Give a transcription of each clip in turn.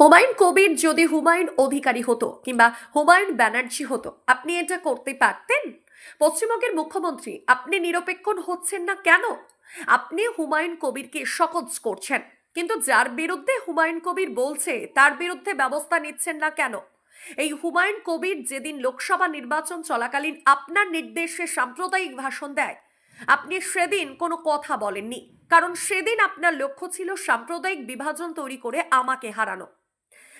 হুমায়ুন কবির যদি হুমায়ুন অধিকারী হতো কিংবা হুমায়ুন ব্যানার্জি হতো, আপনি এটা করতে পারতেন? পশ্চিমবঙ্গের মুখ্যমন্ত্রী, আপনি নিরপেক্ষণ হচ্ছেন না কেন? আপনি হুমায়ুন কবিরকে সকজ করছেন, কিন্তু যার বিরুদ্ধে হুমায়ুন কবির বলছে, তার বিরুদ্ধে ব্যবস্থা নিচ্ছেন না কেন? এই হুমায়ুন কবির যেদিন লোকসভা নির্বাচন চলাকালীন আপনার নির্দেশে সাম্প্রদায়িক ভাষণ দেয়, আপনি সেদিন কোনো কথা বলেননি, কারণ সেদিন আপনার লক্ষ্য ছিল সাম্প্রদায়িক বিভাজন তৈরি করে আমাকে হারানো।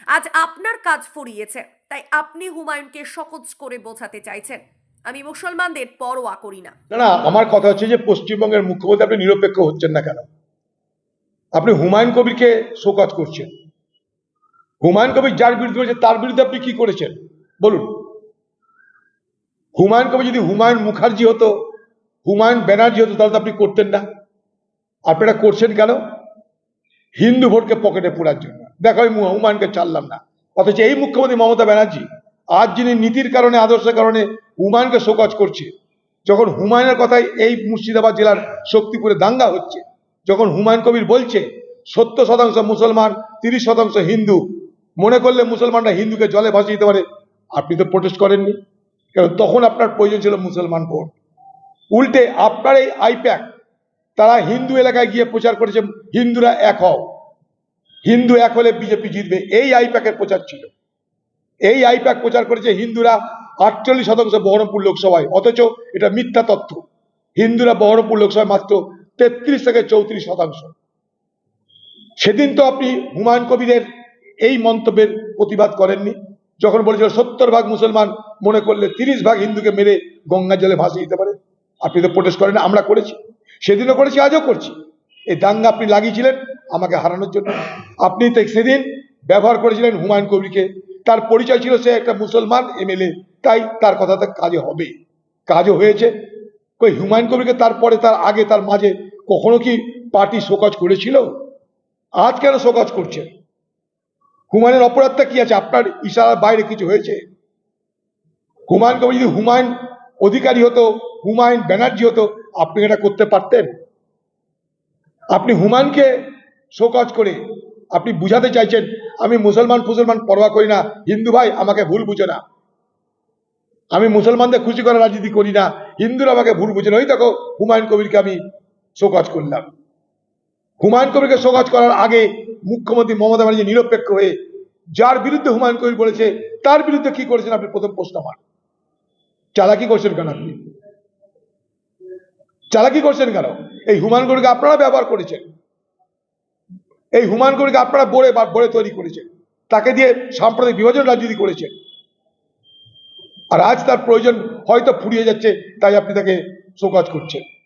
আজ আপনার কাজ ফুরিয়েছে, তাই আপনি হুমায়ুনকে সকজ করে বোঝাতে চাইছেন। আমি মুসলমানদের পরোয়া করি না। না আমার কথা হচ্ছে যে পশ্চিমবঙ্গের মুখ্যমন্ত্রী আপনি নিরপেক্ষ হচ্ছেন না কেন? আপনি হুমায়ুন কবিরকে শোকজ করছেন। হুমায়ুন কবির যার বিরুদ্ধে হয়েছে তার বিরুদ্ধে আপনি কি করেছেন? বলুন। হুমায়ুন কবির যদি হুমায়ুন মুখার্জি হতো, হুমায়ুন ব্যানার্জি হতো, তাহলে তো আপনি করতেন না। আপনারা করছেন কেন? হিন্দু ভোটকে পকেটে পুরার জন্য। দেখো, আমি হুমায়ুনকে ছাড়লাম না। অথচ এই মুখ্যমন্ত্রী মমতা ব্যানার্জি, আজ যিনি নীতির কারণে, আদর্শের কারণে হুমায়ুনকে শোকজ করছে, যখন হুমায়ুনের কথাই এই মুর্শিদাবাদ জেলার শক্তিপুরে দাঙ্গা হচ্ছে, যখন হুমায়ুন কবির বলছে, সত্তর শতাংশ মুসলমান, তিরিশ শতাংশ হিন্দু, মনে করলে মুসলমানরা হিন্দুকে জলে ভাসিয়ে দিতে পারে। আপনি তো প্রোটেস্ট করেননি। কারণ তখন আপনার প্রয়োজন ছিল মুসলমান ভোট। উল্টে আপনার এই আইপ্যাক তারা হিন্দু এলাকায় গিয়ে প্রচার করেছে, হিন্দুরা এক হও। হিন্দু এক হলে বিজেপি জিতবে। এই আইপ্যাকের প্রচার ছিল। এই আইপ্যাক প্রচার করেছে হিন্দুরা আটচল্লিশ শতাংশ বহরমপুর লোকসভায়, অথচ এটা মিথ্যা তথ্য। হিন্দুরা বহরমপুর লোকসভায় মাত্র তেত্রিশ থেকে চৌত্রিশ শতাংশ। সেদিন তো আপনি হুমায়ুন কবিরের এই মন্তব্যের প্রতিবাদ করেননি, যখন বলেছিল সত্তর ভাগ মুসলমান মনে করলে তিরিশ ভাগ হিন্দুকে মেরে গঙ্গা জলে ভাসিয়ে দিতে পারে। আপনি তো প্রোটেস্ট করেন, আমরা করেছি। সেদিনও করেছি, আজও করছি। এই দাঙ্গা আপনি লাগিয়েছিলেন আমাকে হারানোর জন্য। আপনি তো সেদিন ব্যবহার করেছিলেন হুমায়ুন কবিরকে। তার পরিচয় ছিল সে একটা মুসলমান এমএলএ, তাই তার কথা কথাতে কাজে হবে। কাজও হয়েছে। কই, হুমায়ুন কবিরকে তারপরে, তার আগে, তার মাঝে কখনো কি পার্টি শোকজ করেছিল? আজ কেন শোকজ করছে হুমায়ুনের অপরাধটা কি আছে? আপনার ইশারার বাইরে কিছু হয়েছে? হুমায়ুন কবির যদি হুমায়ুন অধিকারী হতো, হুমায়ুন ব্যানার্জি হতো আপনি এটা করতে পারতেন? আপনি হুমায়ুনকে শোকজ করে আপনি বুঝাতে চাইছেন, আমি মুসলমান ফুসলমান পরোয়া করি না, হিন্দু ভাই আমাকে ভুল বুঝে না। আমি মুসলমানদের খুশি করার রাজনীতি করি না, হিন্দুরা আমাকে ভুল বুঝে না। ওই দেখো, হুমায়ুন কবিরকে আমি শোকজ করলাম। হুমায়ুন কবিরকে শোকজ করার আগে মুখ্যমন্ত্রী মমতা ব্যানার্জি নিরপেক্ষ হয়ে যার বিরুদ্ধে হুমায়ুন কবির বলেছে, তার বিরুদ্ধে কি করেছেন আপনি? প্রথম প্রশ্ন আমার। চালাকি করছেন কেন আপনি? চালাকি করছেন কেন? এই হুমান কবিরকে আপনারা ব্যবহার করেছেন। এই হুমান কবিরকে আপনারা বড়ে বা বড়ে তৈরি করেছেন। তাকে দিয়ে সাম্প্রদায়িক বিভাজন রাজনীতি করেছেন। আর আজ তার প্রয়োজন হয়তো ফুরিয়ে যাচ্ছে, তাই আপনি তাকে শোকাজ করছেন।